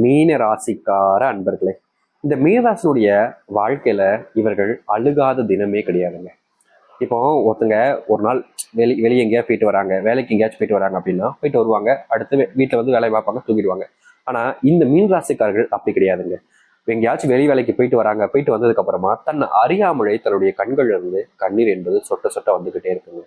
மீன ராசிக்கார அன்பர்களே இந்த மீனராசினுடைய வாழ்க்கையில இவர்கள் அழுகாத தினமே கிடையாதுங்க. இப்போ ஒருத்தங்க ஒரு நாள் வெளி வெளியே எங்கேயா போயிட்டு வராங்க வேலைக்கு எங்கேயாச்சும் போயிட்டு வராங்க அப்படின்னா போயிட்டு வருவாங்க அடுத்து வீட்டில் வந்து வேலையை பார்ப்பாங்க தூங்கிடுவாங்க. ஆனா இந்த மீன் ராசிக்காரர்கள் அப்படி கிடையாதுங்க. எங்கேயாச்சும் வெளி வேலைக்கு போயிட்டு வராங்க போயிட்டு வந்ததுக்கு அப்புறமா தன் அறியாமலே தன்னுடைய கண்கள் இருந்து கண்ணீர் என்பது சொட்ட சொட்ட வந்துகிட்டே இருக்குங்க.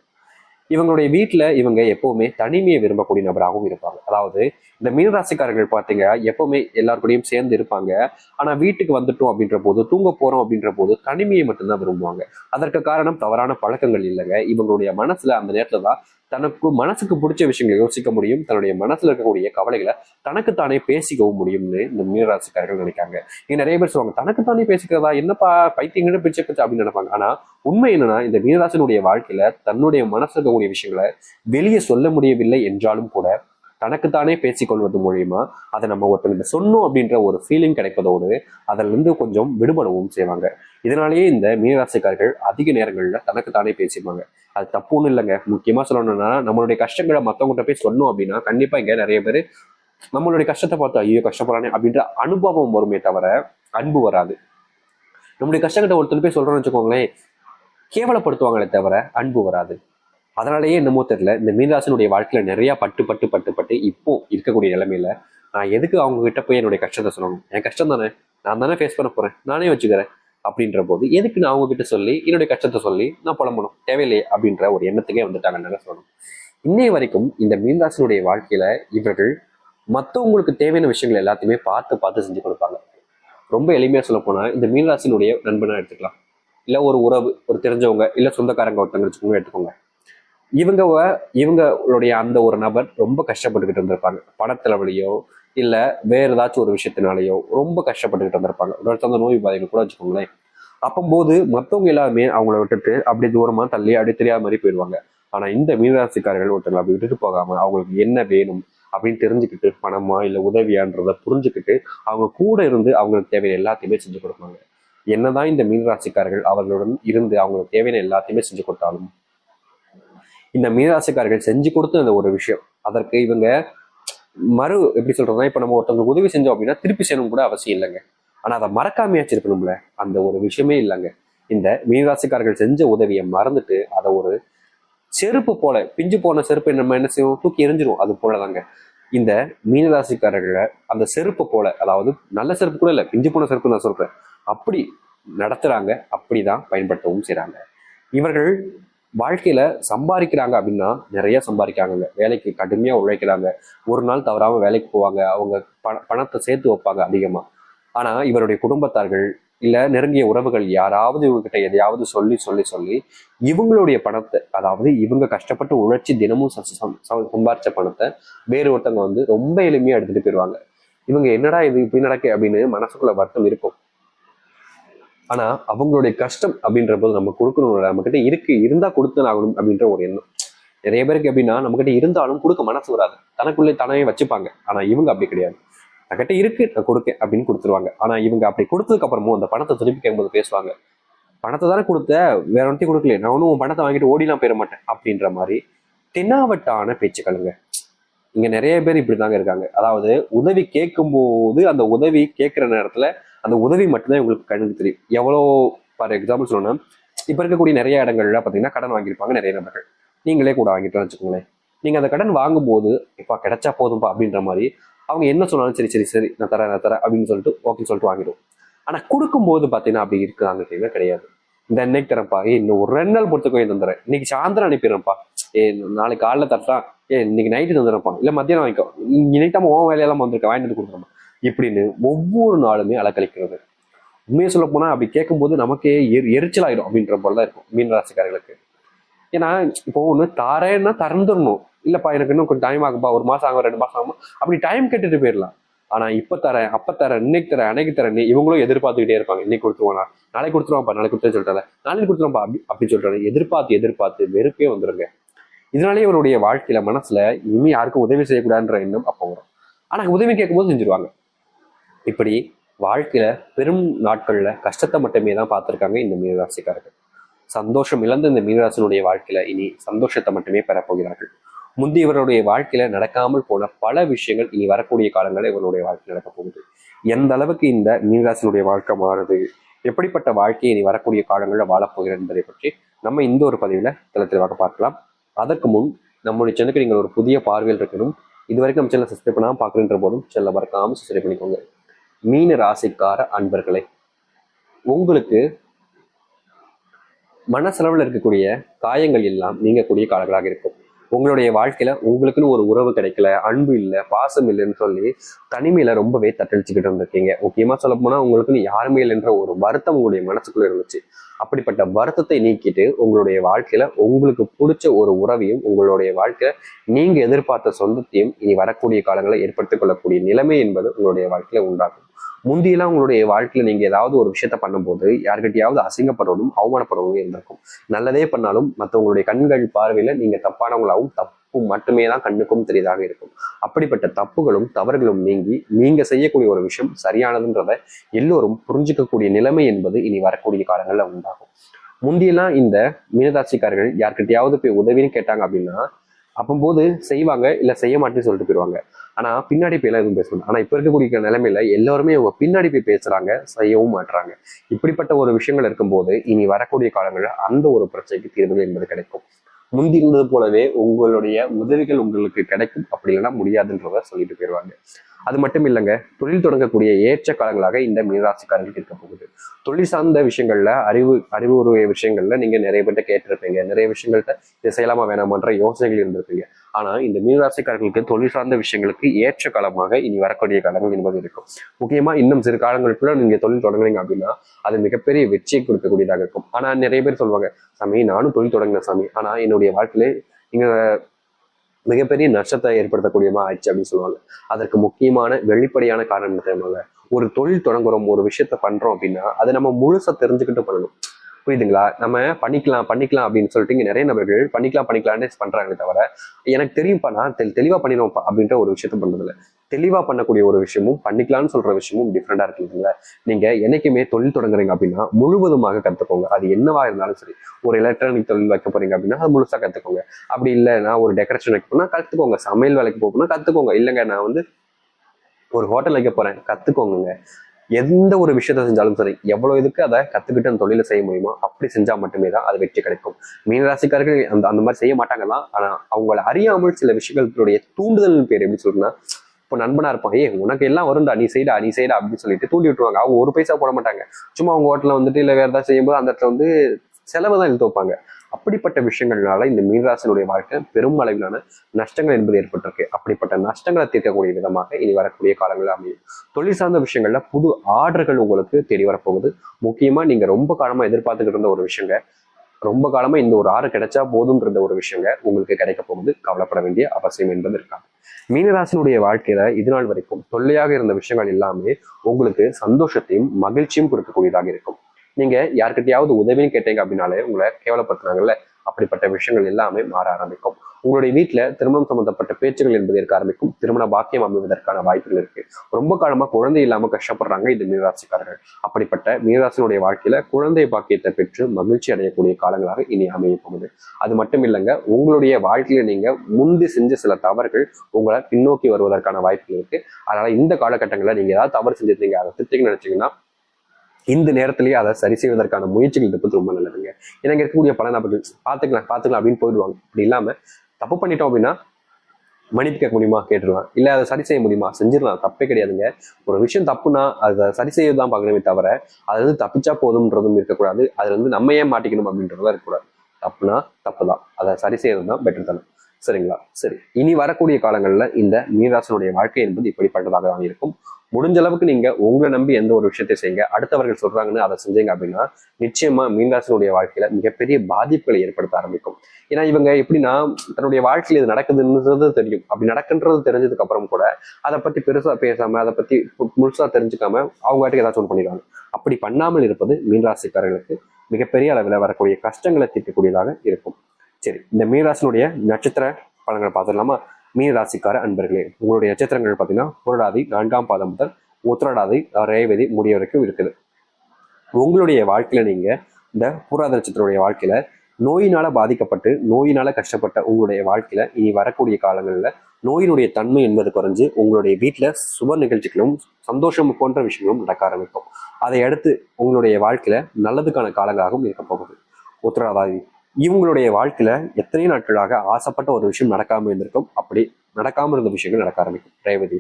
இவங்களுடைய வீட்டுல இவங்க எப்பவுமே தனிமையை விரும்பக்கூடிய நபராகவும் இருப்பாங்க. அதாவது இந்த மீனராசிக்காரர்கள் பார்த்தீங்க எப்பவுமே எல்லாருக்கூடையும் சேர்ந்து இருப்பாங்க. ஆனா வீட்டுக்கு வந்துட்டோம் அப்படின்ற போது தூங்க போறோம் அப்படின்ற போது தனிமையை மட்டும்தான் விரும்புவாங்க. அதற்கு காரணம் தவறான பழக்கங்கள் இல்லைங்க. இவங்களுடைய மனசுல அந்த நேரத்துல தான் தனக்கு மனசுக்கு பிடிச்ச விஷயங்களை யோசிக்க முடியும் தன்னுடைய மனசுல இருக்கக்கூடிய கவலைகளை தனக்குத்தானே பேசிக்கவும் முடியும்னு இந்த மீனராசிக்காரர்கள் நினைக்காங்க. இங்க நிறைய பேர் சொல்லுவாங்க தனக்குத்தானே பேசிக்கிறதா? என்னப்பா பைத்தியங்கிட்ட பிச்சை பிடிச்ச அப்படின்னு நினைப்பாங்க. ஆனா உண்மை என்னன்னா இந்த மீனராசினுடைய வாழ்க்கையில தன்னுடைய மனசுல இருக்கக்கூடிய விஷயங்களை வெளியே சொல்ல முடியவில்லை என்றாலும் கூட தனக்குத்தானே பேசிக்கொள்வது மூலியமா அதை நம்ம ஒருத்தங்கிட்ட சொன்னோம் அப்படின்ற ஒரு ஃபீலிங் கிடைப்பதோடு அதிலிருந்து கொஞ்சம் விடுபடவும் செய்வாங்க. இதனாலேயே இந்த மீனராசிக்காரர்கள் அதிக நேரங்களில் தனக்குத்தானே பேசிடுவாங்க அது தப்பு ஒன்றும் இல்லைங்க. முக்கியமாக சொல்லணும்னா நம்மளுடைய கஷ்டங்களை மற்றவங்ககிட்ட போய் சொன்னோம் அப்படின்னா கண்டிப்பாக இங்கே நிறைய பேர் நம்மளுடைய கஷ்டத்தை பார்த்து ஐயோ கஷ்டப்படுறானே அப்படின்ற அனுபவம் வருமே தவிர அன்பு வராது. நம்மளுடைய கஷ்டங்கிட்ட ஒருத்தர் போய் சொல்றோம்னு வச்சுக்கோங்களேன் கேவலப்படுத்துவாங்களே தவிர அன்பு வராது. அதனாலேயே என்னமோ தெரியல. இந்த மீனராசினுடைய வாழ்க்கையில நிறைய பட்டு பட்டு பட்டு பட்டு இப்போ இருக்கக்கூடிய நிலைமையில நான் எதுக்கு அவங்க கிட்ட போய் என்னுடைய கஷ்டத்தை சொல்லணும்? என் கஷ்டம் தானே? நான் தானே ஃபேஸ் பண்ண போறேன். நானே வச்சுக்கிறேன். அப்படின்ற போது எதுக்கு நான் அவங்க கிட்ட சொல்லி என்னுடைய கஷ்டத்தை சொல்லி நான் புலம்பணும்? தேவையில்லையே அப்படின்ற ஒரு எண்ணத்துக்கே வந்துட்டாங்க வந்துட்டாங்கன்னு சொல்லணும் இன்னைய வரைக்கும் இந்த மீனராசனுடைய வாழ்க்கையில இவர்கள் மற்றவங்களுக்கு தேவையான விஷயங்கள் எல்லாத்தையுமே பார்த்து பார்த்து செஞ்சு கொடுப்பாங்க. ரொம்ப எளிமையா சொல்ல போனா இந்த மீனராசினுடைய நண்பனா எடுத்துக்கலாம். இல்ல ஒரு உறவு ஒரு தெரிஞ்சவங்க இல்ல சொந்தக்காரங்க ஒருத்தங்க வச்சுக்கோங்க எடுத்துக்கோங்க. இவங்க இவங்களுடைய அந்த ஒரு நபர் ரொம்ப கஷ்டப்பட்டுக்கிட்டு இருந்திருப்பாங்க. பணத்தலைவலியோ இல்லை வேறு ஏதாச்சும் ஒரு விஷயத்தினாலேயோ ரொம்ப கஷ்டப்பட்டுக்கிட்டு இருந்திருப்பாங்க. ஒரு நோய் பாதைகள் கூட வச்சுக்கோங்களேன். அப்போது மற்றவங்க எல்லாருமே அவங்கள விட்டுட்டு அப்படி தூரமாக தள்ளி அப்படி தெரியாத மாதிரி போயிடுவாங்க. ஆனால் இந்த மீனராசிக்காரர்கள் ஒருத்தங்களை அப்படி விட்டுட்டு போகாமல் அவங்களுக்கு என்ன வேணும் அப்படின்னு தெரிஞ்சுக்கிட்டு பணமா இல்லை உதவியான்றத புரிஞ்சுக்கிட்டு அவங்க கூட இருந்து அவங்களுக்கு தேவையான எல்லாத்தையுமே செஞ்சு கொடுப்பாங்க. என்னதான் இந்த மீனராசிக்காரர்கள் அவர்களுடன் இருந்து அவங்களுக்கு தேவையான எல்லாத்தையுமே செஞ்சு கொடுத்தாலும் இந்த மீனராசிக்காரர்கள் செஞ்சு கொடுத்த அந்த ஒரு விஷயம். அதற்கு இவங்க மறு எப்படி சொல்றதுன்னா இப்ப நம்ம ஒருத்தவங்களுக்கு உதவி செஞ்சோம் அப்படின்னா திருப்பி செய்யணும் கூட அவசியம் இல்லைங்க. ஆனா அதை மறக்காமையாச்சு இருக்கணும்ல அந்த ஒரு விஷயமே இல்லைங்க. இந்த மீனராசிக்காரர்கள் செஞ்ச உதவியை மறந்துட்டு அதை ஒரு செருப்பு போல பிஞ்சு போன செருப்பை நம்ம என்ன செய்வோம்? தூக்கி எரிஞ்சிரும் அது போலதாங்க. இந்த மீனராசிக்காரர்களை அந்த செருப்பு போல அதாவது நல்ல செருப்பு கூட இல்லை பிஞ்சு போன செருப்பு நான் சொல்றேன். அப்படி நடத்துறாங்க. அப்படிதான் பயன்படுத்தவும் செய்றாங்க. இவர்கள் வாழ்க்கையில் சம்பாதிக்கிறாங்க அப்படின்னா நிறைய சம்பாதிக்கிறாங்க வேலைக்கு கடுமையாக உழைக்கிறாங்க. ஒரு நாள் தவறாமல் வேலைக்கு போவாங்க. அவங்க பண பணத்தை சேர்த்து வைப்பாங்க அதிகமாக ஆனால் இவருடைய குடும்பத்தார்கள் இல்லை நெருங்கிய உறவுகள் யாராவது இவங்ககிட்ட எதையாவது சொல்லி சொல்லி சொல்லி இவங்களுடைய பணத்தை அதாவது இவங்க கஷ்டப்பட்டு உழைச்சி தினமும் ச- சம்- சம்பாரிச்ச பணத்தை வேறு ஒருத்தவங்க வந்து ரொம்ப எளிமையாக எடுத்துகிட்டு போயிடுவாங்க. இவங்க என்னடா இது இப்படி நடக்கு அப்படின்னு மனசுக்குள்ள வருத்தம் இருக்கும். ஆனா அவங்களுடைய கஷ்டம் அப்படின்ற போது நம்ம கொடுக்கணும் நம்ம கிட்ட இருக்கு இருந்தா கொடுத்து ஆகணும் அப்படின்ற ஒரு எண்ணம். நிறைய பேருக்கு எப்படின்னா நம்ம கிட்ட இருந்தாலும் கொடுக்க மனசு வராது. தனக்குள்ளே தானே வச்சுப்பாங்க. ஆனா இவங்க அப்படி கிடையாது. என்கிட்ட இருக்கு நான் கொடுக்க அப்படின்னு கொடுத்துருவாங்க. ஆனா இவங்க அப்படி கொடுத்ததுக்கு அப்புறமும் அந்த பணத்தை திருப்பி கேட்கும்போது பேசுவாங்க. பணத்தை தானே கொடுத்த? வேற ஒன்றையும் கொடுக்கல நான் ஒன்றும் உன் பணத்தை வாங்கிட்டு ஓடிலாம் போயிட மாட்டேன். அப்படின்ற மாதிரி தென்னாவட்டான பேச்சுக்களுங்க. இங்க நிறைய பேர் இப்படிதாங்க இருக்காங்க. அதாவது உதவி கேட்கும் போது அந்த உதவி கேட்கிற நேரத்துல அந்த உதவி மட்டும்தான் இவங்களுக்கு கண்ணுக்கு தெரியும். எவ்வளோ ஃபார் எக்ஸாம்பிள் சொல்லணும்னா இப்ப இருக்கக்கூடிய நிறைய இடங்கள்ல பாத்தீங்கன்னா கடன் வாங்கியிருப்பாங்க நிறைய நபர்கள். நீங்களே கூட வாங்கிட்டோம்னு வச்சுக்கோங்களேன். நீங்க அந்த கடன் வாங்கும்போது இப்போ கிடைச்சா போதும்பா அப்படின்ற மாதிரி அவங்க என்ன சொன்னாலும் சரி சரி சரி நான் தரேன் நான் தரேன் அப்படின்னு சொல்லிட்டு ஓகேன்னு சொல்லிட்டு வாங்கிடும் ஆனா கொடுக்கும்போது பாத்தீங்கன்னா அப்படி இருக்குதாங்க தெரியல கிடையாது. இந்த அன்னைக்கு தரேன்ப்பா. ஏய் இன்னும் ஒரு ரெண்டு நாள் பொறுத்து தந்துறேன் இன்னைக்கு சாயந்தரம் அனுப்பிடுறேன்ப்பா. ஏ நாளைக்கு காலைல தட்டா ஏ இன்னைக்கு நைட்டு தந்துருப்பான் இல்லை மத்தியானம் வாங்கிக்கோ. இன்னைக்கு தான் உன் வேலையெல்லாம் வந்திருக்கேன் வாங்கிட்டு வந்து இப்படின்னு ஒவ்வொரு நாளுமே அலக்கழிக்கிறது. உண்மையை சொல்ல போனால் அப்படி கேட்கும்போது நமக்கே எரி எரிச்சலாயிடும் அப்படின்ற போல தான் இருக்கும் மீன் ராசிக்காரர்களுக்கு. ஏன்னா இப்போ ஒன்று தரேன்னா திறந்துடணும் இல்லைப்பா எனக்கு இன்னும் கொஞ்சம் டைம் ஆகும்பா ஒரு மாதம் ஆகும் ரெண்டு மாதம் ஆகும். அப்படி டைம் கேட்டுட்டு போயிடலாம். ஆனால் இப்போ தரேன் அப்ப தரேன் இன்னைக்கு தரேன் அன்னைக்கு தரேன் இவங்களும் எதிர்பார்த்துக்கிட்டே இருப்பாங்க. இன்னைக்கு கொடுத்துருவானா நாளைக்கு கொடுத்துருவாப்பா நாளைக்கு கொடுத்தேன்னு சொல்லிட்டாங்க நாளைக்கு கொடுத்துருவாப்பா அப்படி அப்படின்னு சொல்லிட்டாரு எதிர்பார்த்து எதிர்பார்த்து வெறுப்பே வந்துருங்க. இதனாலே இவருடைய வாழ்க்கையில மனசுல இனிமே யாருக்கும் உதவி செய்யக்கூடாதுன்ற எண்ணம் அப்போ வரும். ஆனா உதவி கேட்கும்போது செஞ்சிருவாங்க. இப்படி வாழ்க்கையில பெரும் நாட்கள்ல கஷ்டத்தை மட்டுமே தான் பார்த்திருக்காங்க இந்த மீனராசிக்காரர்கள். சந்தோஷம் இழந்த இந்த மீனராசினுடைய வாழ்க்கையில இனி சந்தோஷத்தை மட்டுமே பெறப்போகிறார்கள் போகிறார்கள். முந்தையவருடைய வாழ்க்கையில நடக்காமல் போன பல விஷயங்கள் இனி வரக்கூடிய காலங்களில் இவருடைய வாழ்க்கை நடக்க போகுது. எந்த அளவுக்கு இந்த மீனராசினுடைய வாழ்க்கை மாறுது? எப்படிப்பட்ட வாழ்க்கையை இனி வரக்கூடிய காலங்களில் வாழப்போகிறது என்பதை பற்றி நம்ம இந்த ஒரு பதிவில் தெல பார்க்கலாம். அதற்கு முன் நம்முடைய சேனலுக்கு நீங்கள் ஒரு புதிய பார்வையில் இருக்கணும். இது வரைக்கும் நம்ம சேனல் சப்ஸ்கிரைப் பண்ணாமல் பார்க்குறன்ற போதும் சேனலை மறக்காமல் சப்ஸ்கிரைப் பண்ணிக்கோங்க. மீன ராசிக்கார அன்பர்களே உங்களுக்கு மனசளவில் இருக்கக்கூடிய காயங்கள் எல்லாம் நீங்கக்கூடிய காலங்களாக இருக்கும். உங்களுடைய வாழ்க்கையில உங்களுக்குன்னு ஒரு உறவு கிடைக்கல அன்பு இல்லை பாசம் இல்லைன்னு சொல்லி தனிமையில ரொம்பவே தட்டடிச்சுக்கிட்டு இருந்திருக்கீங்க. முக்கியமா சொல்ல போனா உங்களுக்குன்னு யாருமே இல்லைன்ற ஒரு வருத்தம் உங்களுடைய மனசுக்குள்ள இருந்துச்சு. அப்படிப்பட்ட வருத்தத்தை நீக்கிட்டு உங்களுடைய வாழ்க்கையில உங்களுக்கு பிடிச்ச ஒரு உறவையும் உங்களுடைய வாழ்க்கையில நீங்க எதிர்பார்த்த சொந்தத்தையும் இனி வரக்கூடிய காலங்களை ஏற்படுத்திக் கொள்ளக்கூடிய நிலைமை என்பது உங்களுடைய வாழ்க்கையில உண்டாகும். முந்தியெல்லாம் உங்களுடைய வாழ்க்கையில நீங்க ஏதாவது ஒரு விஷயத்த பண்ணும்போது யார்கிட்டயாவது அசிங்கப்படணும் அவமானப்படுறதும் இருந்திருக்கும். நல்லதே பண்ணாலும் மற்றவங்களுடைய கண்கள் பார்வையில நீங்க தப்பானவங்களாகவும் தப்பு மட்டுமே தான் கண்ணுக்கும் தெரியதாக இருக்கும். அப்படிப்பட்ட தப்புகளும் தவறுகளும் நீங்கி நீங்க செய்யக்கூடிய ஒரு விஷயம் சரியானதுன்றத எல்லோரும் புரிஞ்சுக்கக்கூடிய நிலைமை என்பது இனி வரக்கூடிய காலங்களில் உண்டாகும். முந்தியெல்லாம் இந்த மீனராசிக்காரர்கள் யார்கிட்டயாவது போய் உதவின்னு கேட்டாங்க அப்படின்னா அப்பம்போது செய்வாங்க இல்ல செய்ய மாட்டேன்னு சொல்லிட்டு போயிடுவாங்க ஆனா பின்னாடி போய் எல்லாம் எதுவும் பேசணும் ஆனா இப்ப இருக்கக்கூடிய நிலைமையில எல்லாருமே அவங்க பின்னாடி போய் பேசுறாங்க செய்யவும் மாட்டுறாங்க இப்படிப்பட்ட ஒரு விஷயங்கள் இருக்கும்போது இனி வரக்கூடிய காலங்களில் அந்த ஒரு பிரச்சனைக்கு தீர்வு என்பது கிடைக்கும். முந்தி இருந்தது போலவே உங்களுடைய உதவிகள் உங்களுக்கு கிடைக்கும். அப்படி இல்லைன்னா முடியாதுன்றத சொல்லிட்டு போயிடுவாங்க அது மட்டும் இல்லைங்க தொழில் தொடங்கக்கூடிய ஏற்ற காலங்களாக இந்த மீனராசிக்காரர்களுக்கு இருக்க போகுது. தொழில் சார்ந்த விஷயங்கள்ல அறிவு அறிவுரிய விஷயங்கள்ல நீங்க நிறைய பேர்கிட்ட கேட்டிருப்பீங்க. நிறைய விஷயங்கள்ட்ட இதை செய்யலாமா வேணாமன்ற யோசனைகள் இருந்திருப்பீங்க. ஆனா இந்த மீனராசிக்காரர்களுக்கு தொழில் சார்ந்த விஷயங்களுக்கு ஏற்ற காலமாக இனி வரக்கூடிய காலங்கள் என்பது இருக்கும். முக்கியமா இன்னும் சிறு காலங்களுக்குள்ள நீங்க தொழில் தொடங்குறீங்க அப்படின்னா அது மிகப்பெரிய வெற்றியை கொடுக்கக்கூடியதாக இருக்கும். ஆனா நிறைய பேர் சொல்லுவாங்க சாமி நானும் தொழில் தொடங்கின சாமி. ஆனா என்னுடைய வாழ்க்கையில நீங்க மிகப்பெரிய நஷ்டத்தை ஏற்படுத்தக்கூடியமா ஆயிடுச்சு அப்படின்னு சொல்லுவாங்க. அதற்கு முக்கியமான வெளிப்படையான காரணம் என்ன தெரியுமாங்க? ஒரு தொழில் தொடங்குறோம் ஒரு விஷயத்த பண்றோம் அப்படின்னா அதை நம்ம முழுசா தெரிஞ்சுக்கிட்டு பண்ணணும். புரியுதுங்களா? நம்ம பண்ணிக்கலாம் பண்ணிக்கலாம் அப்படின்னு சொல்லிட்டு இங்கே நிறைய நபர்கள் பண்ணிக்கலாம் பண்ணிக்கலாம்னு பண்ணுறாங்க தவிர எனக்கு தெரியும்ப்பா நான் தெ தெளிவாக பண்ணிடுவோம்ப்பா அப்படின்ற ஒரு விஷயத்த பண்றதில்ல. தெளிவாக பண்ணக்கூடிய ஒரு விஷயமும் பண்ணிக்கலாம்னு சொல்கிற விஷயமும் டிஃப்ரெண்ட்டாக இருக்குதுங்களா. நீங்கள் என்னைக்குமே தொழில் தொடங்குறீங்க அப்படின்னா முழுவதுமாக கற்றுக்கோங்க அது என்னவா இருந்தாலும் சரி. ஒரு எலக்ட்ரானிக் தொழில் வைக்க போறீங்க அப்படின்னா அது முழுசாக கற்றுக்கோங்க அப்படி இல்லை நான் ஒரு டெக்கரேஷன் வைக்க போனால் கற்றுக்கோங்க சமையல் வேலைக்கு போகணும்னா கற்றுக்கோங்க இல்லைங்க நான் வந்து ஒரு ஹோட்டல் வைக்க போகிறேன் கற்றுக்கோங்க எந்த ஒரு விஷயத்த செஞ்சாலும் சரி எவ்வளவு இதுக்கு அதை கத்துக்கிட்டு அந்த தொழிலை செய்ய முடியுமோ அப்படி செஞ்சா மட்டுமே தான் அது வெற்றி கிடைக்கும். மீனராசிக்காரர்கள் அந்த அந்த மாதிரி செய்ய மாட்டாங்க தான் ஆனா அவங்கள அறியாமல் சில விஷயங்களுடைய தூண்டுதல் பேர் எப்படி சொல்றேன்னா இப்போ நண்பனா இருப்பான் ஏ உனக்கு எல்லாம் வரும்டா நீ செய்டா நீ செய்டா அப்படின்னு சொல்லிட்டு தூண்டி விட்டுருவாங்க. அவங்க ஒரு பைசா போட மாட்டாங்க. சும்மா அவங்க ஹோட்டல்ல வந்துட்டு இல்லை வேற ஏதாவது செய்யும்போது அந்த இடத்துல வந்து செலவு தான் இழுத்து வைப்பாங்க. அப்படிப்பட்ட விஷயங்கள்னால இந்த மீனராசினுடைய வாழ்க்கை பெரும் அளவிலான நஷ்டங்கள் என்பது ஏற்பட்டிருக்கு. அப்படிப்பட்ட நஷ்டங்களை தீர்க்கக்கூடிய விதமாக இனி வரக்கூடிய காலங்கள் அமையும். தொழில் சார்ந்த விஷயங்கள்ல புது ஆர்டர்கள் உங்களுக்கு தேடி வரப்போகுது. முக்கியமா நீங்க ரொம்ப காலமா எதிர்பார்த்துக்கிட்டு இருந்த ஒரு விஷயங்க. ரொம்ப காலமா இந்த ஒரு ஆறு கிடைச்சா போதும்ன்ற ஒரு விஷயங்க உங்களுக்கு கிடைக்க போகுது. கவலைப்பட வேண்டிய அவசியம் என்பது இருக்காது. மீனராசினுடைய வாழ்க்கையில இது நாள் வரைக்கும் தொல்லையாக இருந்த விஷயங்கள் எல்லாமே உங்களுக்கு சந்தோஷத்தையும் மகிழ்ச்சியும் கொடுக்கக்கூடியதாக இருக்கும். நீங்க யாருக்கிட்டையாவது உதவின்னு கேட்டீங்க அப்படின்னாலே உங்களை கேவலப்படுத்துனாங்கல்ல அப்படிப்பட்ட விஷயங்கள் எல்லாமே மாற ஆரம்பிக்கும். உங்களுடைய வீட்டுல திருமணம் சம்பந்தப்பட்ட பேச்சுகள் என்பது இருக்க ஆரம்பிக்கும். திருமண பாக்கியம் அமைவதற்கான வாய்ப்புகள் இருக்கு. ரொம்ப காலமா குழந்தை இல்லாம கஷ்டப்படுறாங்க இது மீனராசிக்காரர்கள். அப்படிப்பட்ட மீனராசினுடைய வாழ்க்கையில குழந்தை பாக்கியத்தை பெற்று மகிழ்ச்சி அடையக்கூடிய காலங்களாக இனி அமைய போகுது. அது மட்டும் இல்லைங்க உங்களுடைய வாழ்க்கையில நீங்க முந்தி செஞ்ச சில தவறுகள் உங்களை பின்னோக்கி வருவதற்கான வாய்ப்புகள் இருக்கு. அதனால இந்த காலகட்டங்களில் நீங்க ஏதாவது தவறு செஞ்சிருந்தீங்க அதை திருத்திங்க நினைச்சீங்கன்னா இந்த நேரத்திலேயே அதை சரி செய்வதற்கான முயற்சிகள் இருப்பது ரொம்ப நல்லதுங்க. ஏன்னா இருக்கக்கூடிய பல நபர்கள் பார்த்துக்கலாம் பார்த்துக்கலாம் அப்படின்னு போயிடுவாங்க. அப்படி இல்லாம தப்பு பண்ணிட்டோம் அப்படின்னா மன்னிப்பு கேட்க முடியுமா? கேட்டுடலாம் இல்லை அதை சரி செய்ய முடியுமா? செஞ்சிடலாம். தப்பே கிடையாதுங்க. ஒரு விஷயம் தப்புனா அதை சரி செய்ய தான் பார்க்கணுமே தவிர அது வந்து தப்பிச்சா போதும்ன்றதும் இருக்கக்கூடாது. அதுல வந்து நம்ம ஏன் மாட்டிக்கணும் அப்படின்றதும் இருக்கக்கூடாது. தப்புனா தப்பு தான் அதை சரி செய்யறது தான் பெட்டர் தானே சரிங்களா? சரி. இனி வரக்கூடிய காலங்களில் இந்த மீனராசனுடைய வாழ்க்கை என்பது இப்படிப்பட்டதாக தான் இருக்கும். முடிஞ்ச அளவுக்கு நீங்க உங்களை நம்பி எந்த ஒரு விஷயத்தை செய்யுங்க. அடுத்தவர்கள் சொல்றாங்கன்னு அதை செஞ்சீங்க அப்படின்னா நிச்சயமா மீனராசனுடைய வாழ்க்கையில மிகப்பெரிய பாதிப்புகளை ஏற்படுத்த ஆரம்பிக்கும். ஏன்னா இவங்க எப்படின்னா தன்னுடைய வாழ்க்கையில் இது நடக்குதுன்றது தெரியும். அப்படி நடக்குன்றது தெரிஞ்சதுக்கு அப்புறம் கூட அதை பத்தி பெருசா பேசாம அதை பத்தி முழுசா தெரிஞ்சுக்காம அவங்க வாட்டுக்கு ஏதாச்சும் ஒன்று பண்ணிடுவாங்க. அப்படி பண்ணாமல் இருப்பது மீனராசிக்காரர்களுக்கு மிகப்பெரிய அளவில் வரக்கூடிய கஷ்டங்களை தீர்க்கக்கூடியதாக இருக்கும். சரி இந்த மீனராசினுடைய நட்சத்திர பலன்களை பார்த்துடலாமா? மீனராசிக்கார அன்பர்களே உங்களுடைய நட்சத்திரங்கள் பார்த்தீங்கன்னா புரடாதி நான்காம் பாதம் முதல் உத்திரடாதி ரேவதி முடிய வரைக்கும் இருக்குது. உங்களுடைய வாழ்க்கையில நீங்க இந்த பூராத நட்சத்திரனுடைய வாழ்க்கையில நோயினால பாதிக்கப்பட்டு நோயினால கஷ்டப்பட்ட உங்களுடைய வாழ்க்கையில இனி வரக்கூடிய காலங்களில் நோயினுடைய தன்மை என்பது குறைஞ்சு உங்களுடைய வீட்டில் சுப நிகழ்ச்சிகளும் சந்தோஷம் போன்ற விஷயங்களும் நடக்க ஆரம்பிக்கும். அதை அடுத்து உங்களுடைய வாழ்க்கையில நல்லதுக்கான காலங்களாகவும் இருக்க போகுது. உத்தரவாதி இவங்களுடைய வாழ்க்கையில எத்தனை நாட்களாக ஆசைப்பட்ட ஒரு விஷயம் நடக்காம இருந்திருக்கும். அப்படி நடக்காம இருந்த விஷயங்கள் நடக்க ஆரம்பிக்கும். ரேவதி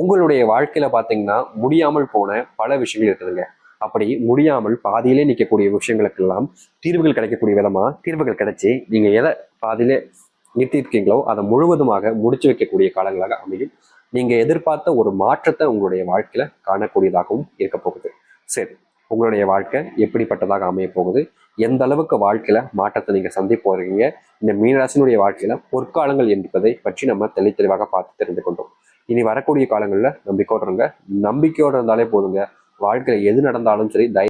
உங்களுடைய வாழ்க்கையில பாத்தீங்கன்னா முடியாமல் போன பல விஷயங்கள் இருக்குதுங்க. அப்படி முடியாமல் பாதியிலே நிற்கக்கூடிய விஷயங்களுக்கெல்லாம் தீர்வுகள் கிடைக்கக்கூடிய விதமா தீர்வுகள் கிடைச்சி நீங்க எதை பாதியிலே நிறுத்தியிருக்கீங்களோ அதை முழுவதுமாக முடிச்சு வைக்கக்கூடிய காலங்களாக அமையும். நீங்க எதிர்பார்த்த ஒரு மாற்றத்தை உங்களுடைய வாழ்க்கையில காணக்கூடியதாகவும் இருக்க போகுது. சரி உங்களுடைய வாழ்க்கை எப்படிப்பட்டதாக அமைய போகுது எந்த அளவுக்கு வாழ்க்கையில மாற்றத்தை நீங்க சந்திக்க போறீங்க இந்த மீனராசினுடைய வாழ்க்கையில பொற்காலங்கள் என்பதை பற்றி நம்ம தெளி தெளிவாக பார்த்து தெரிந்து கொண்டோம். இனி வரக்கூடிய காலங்களில் நம்பிக்கையோடு இருங்க. நம்பிக்கையோடு இருந்தாலே போதுங்க. வாழ்க்கையில எது நடந்தாலும் சரி தை